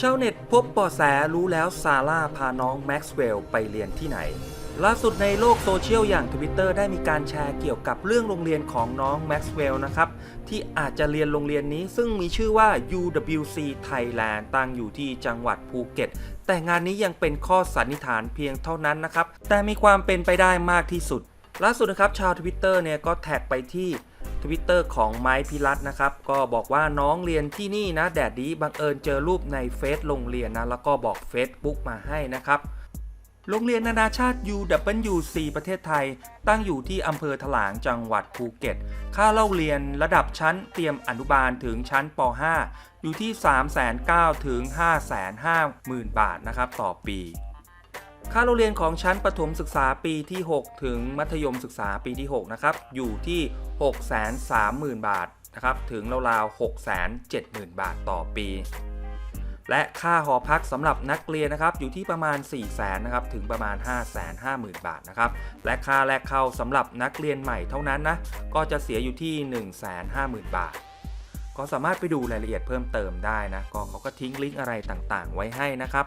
ชาวเน็ตพบเบาะแสรู้แล้วซาร่าพาน้องแม็กซ์เวลล์ไปเรียนที่ไหน ล่าสุดในโลกโซเชียลอย่าง Twitter ได้มีการแชร์เกี่ยวกับเรื่องโรงเรียนของน้องแม็กซ์เวลล์นะครับ ที่อาจจะเรียนโรงเรียนนี้ซึ่งมีชื่อว่า UWC Thailand ตั้งอยู่ที่จังหวัดภูเก็ต แต่งานนี้ยังเป็นข้อสันนิษฐานเพียงเท่านั้นนะครับ แต่มีความเป็นไปได้มากที่สุด ล่าสุดนะครับชาว Twitter เนี่ยก็แท็กไปที่ ทวิตเตอร์ของไม้พิรัตนะครับ ก็บอกว่าน้องเรียนที่นี่นะ แดดดีบังเอิญเจอรูปในเฟซโรงเรียนนะ แล้วก็บอก Facebook มาให้นะครับโรงเรียนนานาชาติ UWC ประเทศไทย ตั้งอยู่ที่อำเภอถลางจังหวัดภูเก็ต ค่าเล่าเรียนระดับชั้นเตรียมอนุบาลถึงชั้นป .5 อยู่ที่ 3,900ถึง 550,000 บาทนะครับ ต่อปี ค่าโรงเรียนของชั้นประถมศึกษาปีที่ 6 ถึงมัธยมศึกษาปีที่ 6 นะครับ อยู่ที่ 630,000 บาทนะครับ ถึงราวๆ670,000 บาทต่อปี และค่าหอพักสำหรับนักเรียนนะครับ อยู่ที่ประมาณ 4 0 0 0 0นะครับ ถึงประมาณ 550,000 บาทนะครับ และค่าแรกเข้าสำหรับนักเรียนใหม่เท่านั้นนะ ก็จะเสียอยู่ที่ 150,000 บาทก็สามารถไปดูรายละเอียดเพิ่มเติมได้นะ ก็เขาก็ทิ้งลิงก์อะไรต่างๆ ไว้ให้นะครับ